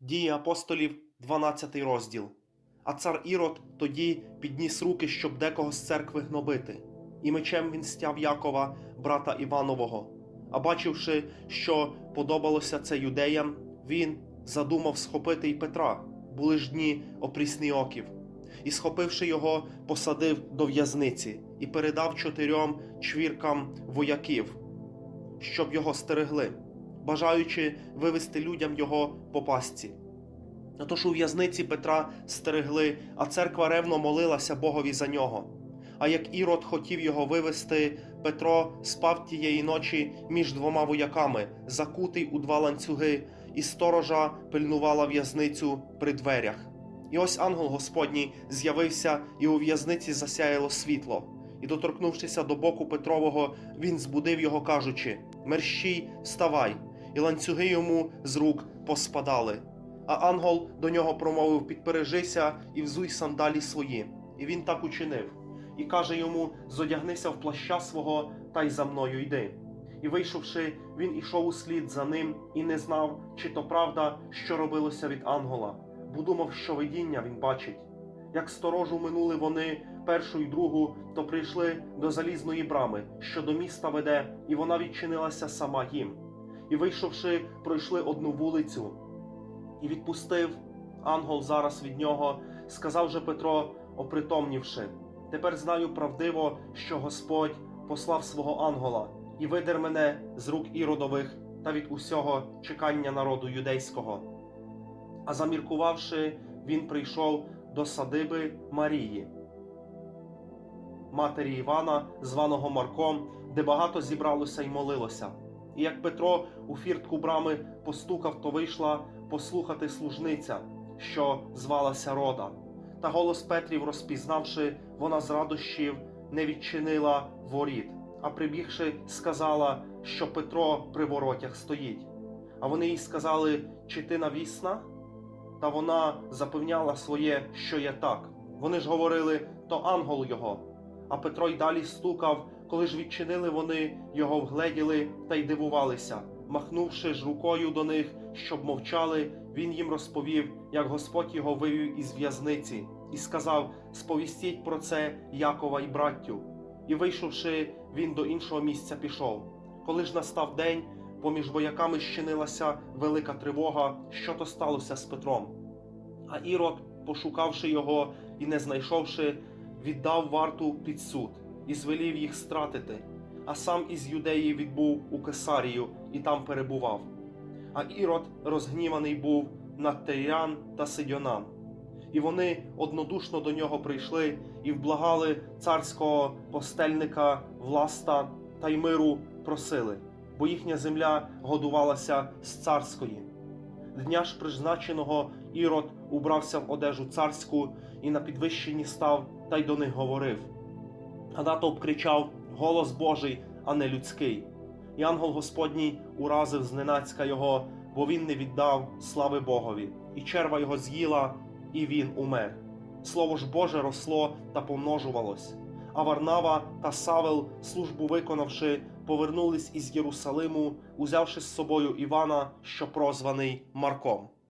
Дії апостолів, 12 розділ. А цар Ірод тоді підніс руки, щоб декого з церкви гнобити, і мечем він стяв Якова, брата Іванового. А бачивши, що подобалося це юдеям, він задумав схопити й Петра, були ж дні опрісніоків, і, схопивши його, посадив до в'язниці і передав чотирьом чвіркам вояків, щоб його стерегли, бажаючи вивести людям його по пастці. Отож у в'язниці Петра стерегли, а церква ревно молилася Богові за нього. А як Ірод хотів його вивести, Петро спав тієї ночі між двома вояками, закутий у два ланцюги, і сторожа пильнувала в'язницю при дверях. І ось ангел Господній з'явився, і у в'язниці засяяло світло. І, доторкнувшися до боку Петрового, він збудив його, кажучи: Мерщій, вставай! І ланцюги йому з рук поспадали. А ангел до нього промовив: Підпережися і взуй сандалі свої. І він так учинив. І каже йому: Зодягнися в плаща свого та й за мною йди. І вийшовши, він ішов услід за ним і не знав, чи то правда, що робилося від ангела, бо думав, що видіння він бачить. Як сторожу минули вони першу й другу, то прийшли до залізної брами, що до міста веде, і вона відчинилася сама їм. І вийшовши, пройшли одну вулицю, і відпустив ангел зараз від нього, сказав же Петро, опритомнівши: Тепер знаю правдиво, що Господь послав свого ангела і видер мене з рук іродових та від усього чекання народу юдейського. А заміркувавши, він прийшов до садиби Марії, матері Івана, званого Марком, де багато зібралося й молилося. І як Петро у фіртку брами постукав, то вийшла послухати служниця, що звалася Рода. Та голос Петрів, розпізнавши, вона з радощів не відчинила воріт, а прибігши, сказала, що Петро при воротях стоїть. А вони їй сказали, чи ти навісна? Та вона запевняла своє, що є так. Вони ж говорили, то ангел його. А Петро й далі стукав, коли ж відчинили вони, його вгледіли та й дивувалися. Махнувши ж рукою до них, щоб мовчали, він їм розповів, як Господь його вивів із в'язниці, і сказав: Сповістіть про це Якова й браттю. І вийшовши, він до іншого місця пішов. Коли ж настав день, поміж вояками щинилася велика тривога, що то сталося з Петром. А Ірод, пошукавши його і не знайшовши, віддав варту під суд і звелів їх стратити, а сам із юдеї відбув у Кесарію і там перебував. А Ірод розгніваний був на Тейрян та Сидьонан. І вони однодушно до нього прийшли і вблагали царського постельника власта та й миру просили, бо їхня земля годувалася з царської. Дня ж призначеного Ірод убрався в одежу царську і на підвищенні став та й до них говорив. А натовп кричав голос Божий, а не людський. І ангел Господній уразив зненацька його, бо він не віддав слави Богові, і черва його з'їла, і він умер. Слово ж Боже росло та помножувалось. А Варнава та Савел, службу виконавши, повернулись із Єрусалиму, узявши з собою Івана, що прозваний Марком.